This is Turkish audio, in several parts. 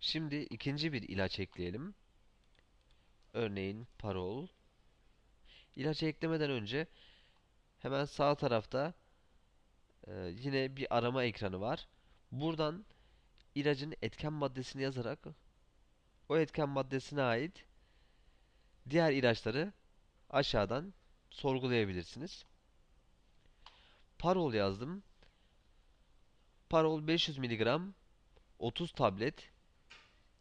Şimdi ikinci bir ilaç ekleyelim. Örneğin parol. İlacı eklemeden önce hemen sağ tarafta e, yine bir arama ekranı var. Buradan ilacın etken maddesini yazarak o etken maddesine ait diğer ilaçları aşağıdan sorgulayabilirsiniz. Parol yazdım. Parol 500 mg 30 tablet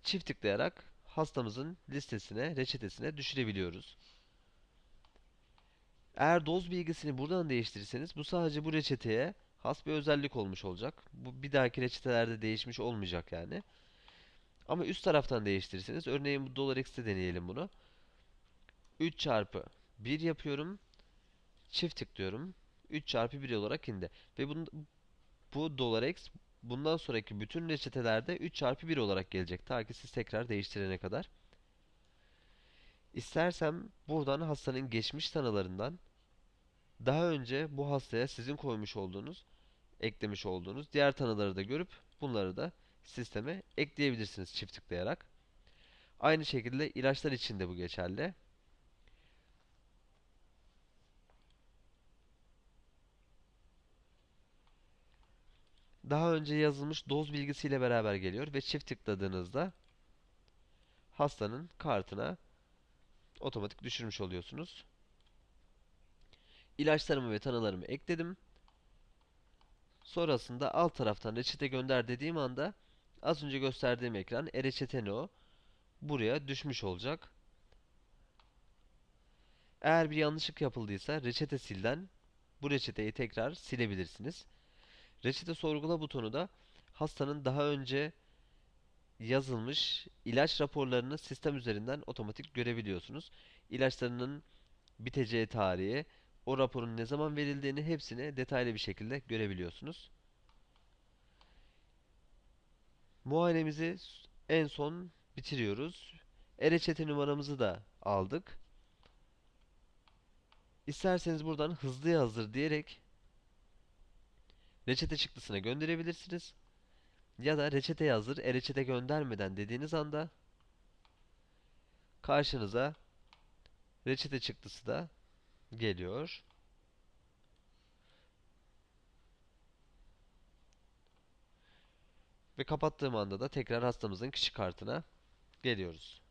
çift tıklayarak hastamızın listesine, reçetesine düşürebiliyoruz. Eğer doz bilgisini buradan değiştirirseniz bu sadece bu reçeteye has bir özellik olmuş olacak. Bu bir dahaki reçetelerde değişmiş olmayacak yani. Ama üst taraftan değiştirirseniz örneğin bu dolar x'te deneyelim bunu. 3 çarpı 1 yapıyorum. Çift tıklıyorum. 3 çarpı 1 olarak indi. Ve bunu, bu dolar x bundan sonraki bütün reçetelerde 3 çarpı 1 olarak gelecek. Ta ki siz tekrar değiştirene kadar. İstersem buradan hastanın geçmiş tanılarından daha önce bu hastaya sizin koymuş olduğunuz, eklemiş olduğunuz diğer tanıları da görüp bunları da sisteme ekleyebilirsiniz çift tıklayarak. Aynı şekilde ilaçlar için de bu geçerli. Daha önce yazılmış doz bilgisiyle beraber geliyor ve çift tıkladığınızda hastanın kartına otomatik düşürmüş oluyorsunuz. İlaçlarımı ve tanılarımı ekledim. Sonrasında alt taraftan reçete gönder dediğim anda az önce gösterdiğim ekran e-reçete ne o? Buraya düşmüş olacak. Eğer bir yanlışlık yapıldıysa reçete silden bu reçeteyi tekrar silebilirsiniz. Reçete sorgula butonu da hastanın daha önce yazılmış ilaç raporlarını sistem üzerinden otomatik görebiliyorsunuz. İlaçlarının biteceği tarihi, o raporun ne zaman verildiğini hepsini detaylı bir şekilde görebiliyorsunuz. Muayenemizi en son bitiriyoruz. E-reçete numaramızı da aldık. İsterseniz buradan hızlı yazdır diyerek reçete çıktısına gönderebilirsiniz. Ya da reçete yazdır, e-reçete göndermeden dediğiniz anda karşınıza reçete çıktısı da geliyor. Ve kapattığım anda da tekrar hastamızın kişi kartına geliyoruz.